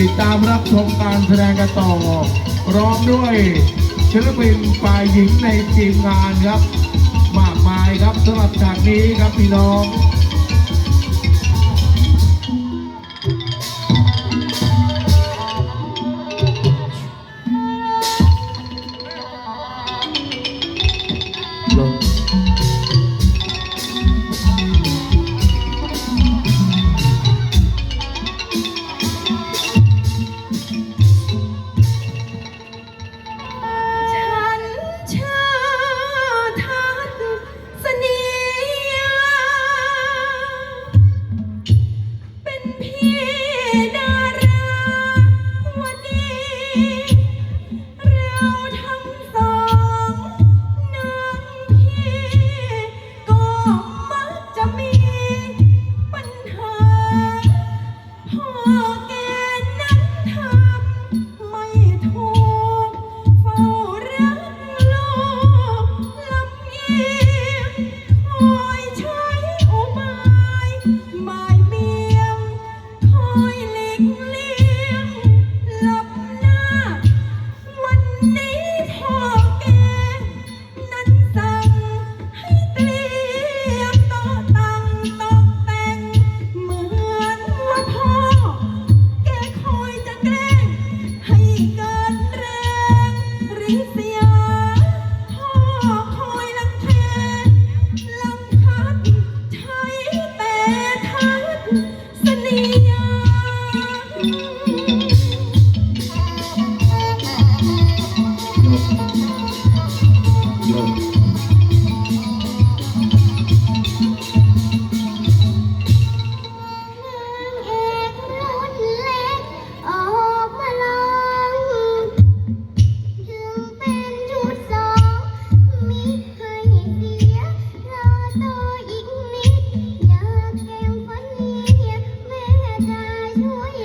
ติดตามรับชมการแสดงกันต่อร้องด้วยศิลปินฝ่ายหญิงในทีมงานครับ มากมายครับสำหรับฉากนี้ครับพี่น้อง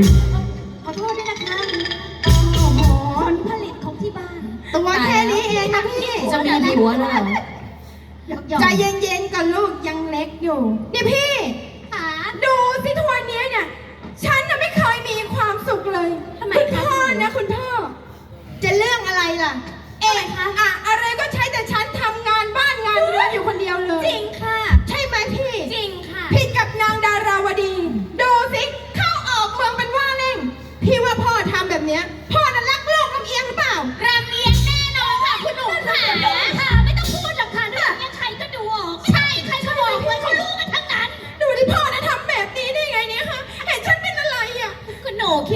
ยขอโทษด้วยนะคะโอ้โหผลผลิตของที่บ้านตัวแค่นี้เองนะพี่ จะมีผัวแล้วเหใจเย็นๆกับลูกยังเล็กอยู่ นี่พี่ดูสิทุกวันนี้เนี่ย ฉันน่ะไม่เคยมีความสุขเลย คุณพ่อนะคุณพ่อ จะเรื่องอะไรล่ะ เองอะ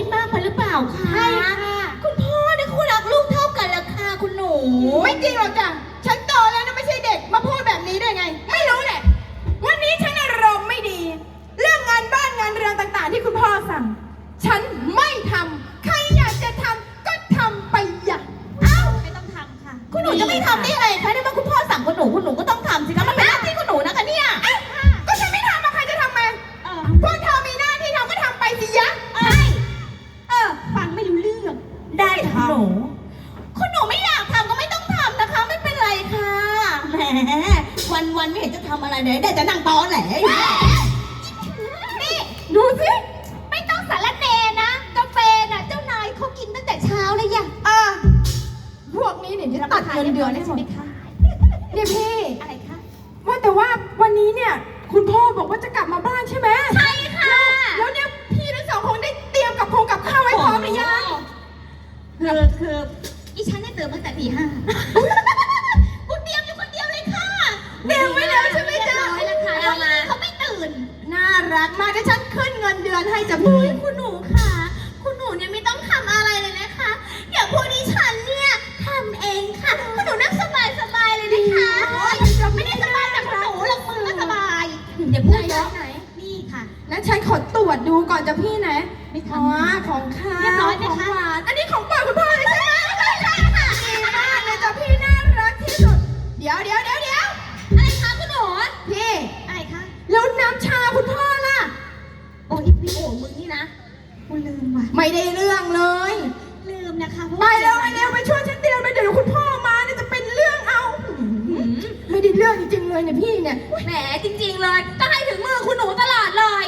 ดมากไปหรือเปล่าคะใช่ค่ะ คุณพ่อเนี่ยคุณรักลูกเท่ากันละค่ะคุณหนูไม่จริงหรอกจ้ะฉันโตแล้วนะไม่ใช่เด็กมาพูดแบบนี้ได้ไง ไม่รู้แหละ วันนี้ฉันอารมณ์ไม่ดี เรื่องงานบ้านงานเรือนต่างๆ ที่คุณพ่อสั่ง ฉันไม่ทำใครอยากจะทำก็ทำไปอย่า เอ้าไม่ต้องทำค่ะ คุณหนูจะไม่ทำได้ยังไงคะในเมื่คุณ วันวันไม่เห็นจะทำอะไรเลยได้จะนั่งตอนแหละนี่ดูสิไม่ต้องสารเนนะกาแฟน่ะเจ้านายเขากินตั้งแต่เช้าเลยยังอะพวกนี้เนี่ยจะตัดเงินเดือนให้หมดเนี่ยพี่อะไรคะว่าแต่ว่าวันนี้เนี่ย คุณพ่อบอกว่าจะกลับมาบ้านใช่ไหมใช่ค่ะแล้วเนี่ยพี่ทั้งสองคงได้เตรียมกับคงกับข้าวไว้พร้อมหรือยังคือคืออีฉันได้เติมตั้งแต่ตีห้า ขึ้นเงินเดือนให้จ้ะโอ้พี่ยคุณหนูค่ะ คุณหนูเนี่ยไม่ต้องทำอะไรเลยนะคะเดี๋ยวพวกดิฉันเนี่ยทำเองค่ะ คุณหนูนั่งสบายสบายๆเลยนะคะไม่ได้สบายแต่คุณหนูหรอกมือก็สบายเดี๋ยวพูดเยอะ ไหนนี่ค่ะนั้นฉันขอตรวจดูก่อนจ้ะพี่นะไม่ทำอ๋อของข้าวเรียบร้อยไหมของคะ หวานอันนี้ของโปรดคุณพ่อเลยใช่ไหมใช่ใช่ค่ะดีมากเลยจ้ะพี่น่ารักที่สุด เดี๋ยวเดี๋ยวเดี๋ยวเดี๋ยวอะไรคะคุณหนูพี่อะไรคะแล้วน้ำชาคุณพ่อล่ะโอ้ย พี่โอ๋มึงนี่นะกูลืมว่ะ ไม่ได้เรื่องเลย ลืมนะคะเพราะไปว่าเร็วไปเร็วไปช่วยฉันเตรียมไปเดี๋ยวคุณพ่อมาเนี่ยจะเป็นเรื่องเอาไม่ได้เรื่องจริงๆเลยเนี่ยพี่เนี่ย แหมจริง ๆ เลยต้องให้ถึงมือคุณหนูตลอดเลย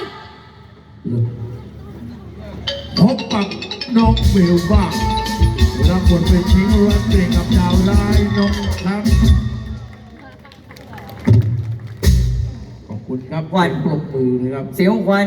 พบกับน้องเบลบ้างรับบทเป็นชิงรักเด็กกับดาวร้ายน้องครับขอบคุณครับวันปรบมือนะครับ เสียงของควัน